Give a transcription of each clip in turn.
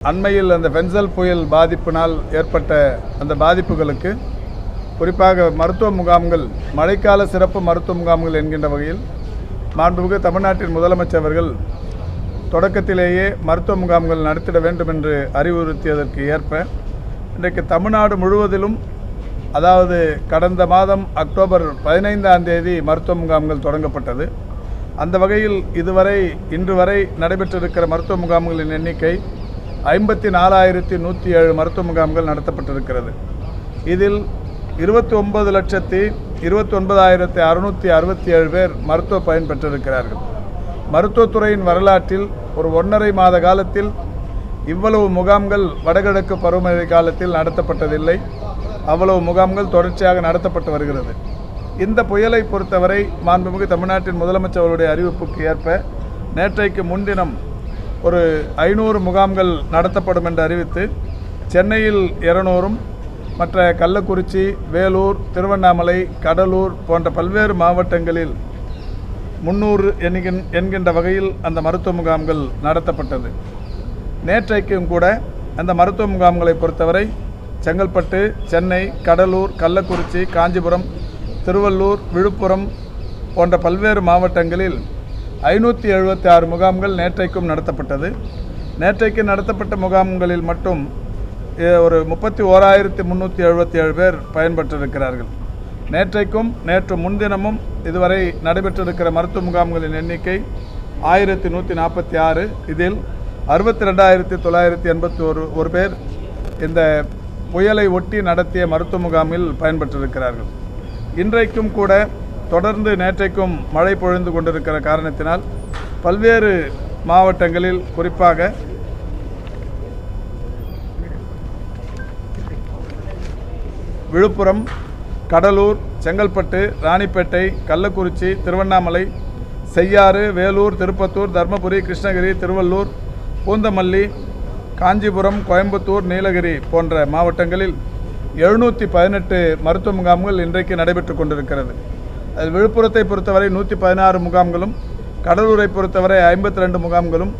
அண்மையில் அந்த பென்சல் புயல் பாதிப்பினால் ஏற்பட்ட அந்த பாதிப்புகளுக்கு குறிப்பாக மருத்துவ முகாம்கள் மழைக்கால சிறப்பு மருத்துவ முகாம்கள் என்கின்ற வகையில் மாண்புமிகு தமிழ்நாட்டின் முதலமைச்சர் அவர்கள் தொடக்கத்திலேயே மருத்துவ முகாம்கள் நடத்திட வேண்டும் என்று அறிவுறுத்தியதற்கு ஏற்ப இன்றைக்கு தமிழ்நாடு முழுவதிலும் அதாவது கடந்த மாதம் அக்டோபர் பதினைந்தாம் தேதி மருத்துவ முகாம்கள் தொடங்கப்பட்டது. அந்த வகையில் இதுவரை இன்று வரை நடைபெற்றிருக்கிற மருத்துவ முகாம்களின் எண்ணிக்கை ஐம்பத்தி நாலாயிரத்தி நூற்றி ஏழு மருத்துவ முகாம்கள் நடத்தப்பட்டிருக்கிறது. இதில் இருபத்தி ஒன்பது லட்சத்தி இருபத்தி ஒன்பதாயிரத்தி அறுநூற்றி அறுபத்தி ஏழு பேர் மருத்துவ பயன் பெற்றிருக்கிறார்கள். மருத்துவத்துறையின் வரலாற்றில் ஒரு ஒன்றரை மாத காலத்தில் இவ்வளவு முகாம்கள் வடகிழக்கு பருவமழை காலத்தில் நடத்தப்பட்டதில்லை. அவ்வளவு முகாம்கள் தொடர்ச்சியாக நடத்தப்பட்டு வருகிறது. இந்த புயலை பொறுத்தவரை மாண்புமிகு தமிழ்நாட்டின் முதலமைச்சர் அவருடைய அறிவிப்புக்கு ஏற்ப நேற்றைக்கு முன்தினம் ஒரு ஐநூறு முகாம்கள் நடத்தப்படும் என்று அறிவித்து சென்னையில் இருநூறும் மற்ற கள்ளக்குறிச்சி வேலூர் திருவண்ணாமலை கடலூர் போன்ற பல்வேறு மாவட்டங்களில் முன்னூறு என்கின் என்கின்ற வகையில் அந்த மருத்துவ முகாம்கள் நடத்தப்பட்டது. நேற்றைக்கும் கூட அந்த மருத்துவ முகாம்களை பொறுத்தவரை செங்கல்பட்டு சென்னை கடலூர் கள்ளக்குறிச்சி காஞ்சிபுரம் திருவள்ளூர் விழுப்புரம் போன்ற பல்வேறு மாவட்டங்களில் ஐநூற்றி எழுபத்தி ஆறு முகாம்கள் நேற்றைக்கும் நடத்தப்பட்டது. நேற்றைக்கு நடத்தப்பட்ட முகாம்களில் மட்டும் ஒரு முப்பத்தி ஓராயிரத்தி முந்நூற்றி எழுபத்தி ஏழு பேர் பயன்பெற்றிருக்கிறார்கள். நேற்றைக்கும் நேற்று முன்தினமும் இதுவரை நடைபெற்றிருக்கிற மருத்துவ முகாம்களின் எண்ணிக்கை ஆயிரத்தி நூற்றி நாற்பத்தி ஆறு. இதில் அறுபத்தி ரெண்டாயிரத்தி தொள்ளாயிரத்தி எண்பத்தி ஒரு ஒரு பேர் இந்த புயலை ஒட்டி நடத்திய மருத்துவ முகாமில் பயன்பெற்றிருக்கிறார்கள். இன்றைக்கும் கூட தொடர்ந்து நேற்றைக்கும் மழை பொழிந்து கொண்டிருக்கிற காரணத்தினால் பல்வேறு மாவட்டங்களில் குறிப்பாக விழுப்புரம் கடலூர் செங்கல்பட்டு ராணிப்பேட்டை கள்ளக்குறிச்சி திருவண்ணாமலை செய்யாறு வேலூர் திருப்பத்தூர் தர்மபுரி கிருஷ்ணகிரி திருவள்ளூர் பூந்தமல்லி காஞ்சிபுரம் கோயம்புத்தூர் நீலகிரி போன்ற மாவட்டங்களில் எழுநூற்றி பதினெட்டு மருத்துவ முகாம்கள் இன்றைக்கு நடைபெற்று கொண்டிருக்கிறது. அதில் விழுப்புரத்தை பொறுத்தவரை நூற்றி பதினாறு முகாம்களும் கடலூரை பொறுத்தவரை ஐம்பத்தி ரெண்டு முகாம்களும்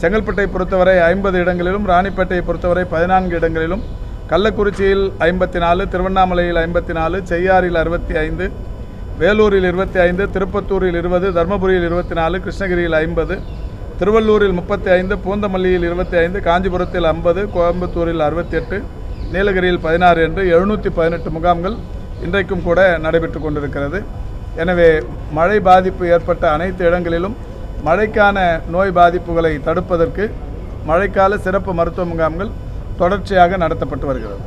செங்கல்பட்டை பொறுத்தவரை ஐம்பது இடங்களிலும் ராணிப்பேட்டையை பொறுத்தவரை பதினான்கு இடங்களிலும் கள்ளக்குறிச்சியில் ஐம்பத்தி நாலு திருவண்ணாமலையில் ஐம்பத்தி நாலு செய்யாறில் அறுபத்தி ஐந்து வேலூரில் இருபத்தி ஐந்து திருப்பத்தூரில் இருபது தருமபுரியில் இருபத்தி நாலு கிருஷ்ணகிரியில் ஐம்பது திருவள்ளூரில் முப்பத்தி ஐந்து பூந்தமல்லியில் இருபத்தி ஐந்து காஞ்சிபுரத்தில் ஐம்பது கோயம்புத்தூரில் அறுபத்தி எட்டு நீலகிரியில் பதினாறு என்று எழுநூற்றி பதினெட்டு முகாம்கள் இன்றைக்கும் கூட நடைபெற்று கொண்டிருக்கிறது. எனவே மழை பாதிப்பு ஏற்பட்ட அனைத்து இடங்களிலும் மழைக்கான நோய் பாதிப்புகளை தடுப்பதற்கு மழைக்கால சிறப்பு மருத்துவ முகாம்கள் தொடர்ச்சியாக நடத்தப்பட்டு வருகிறது.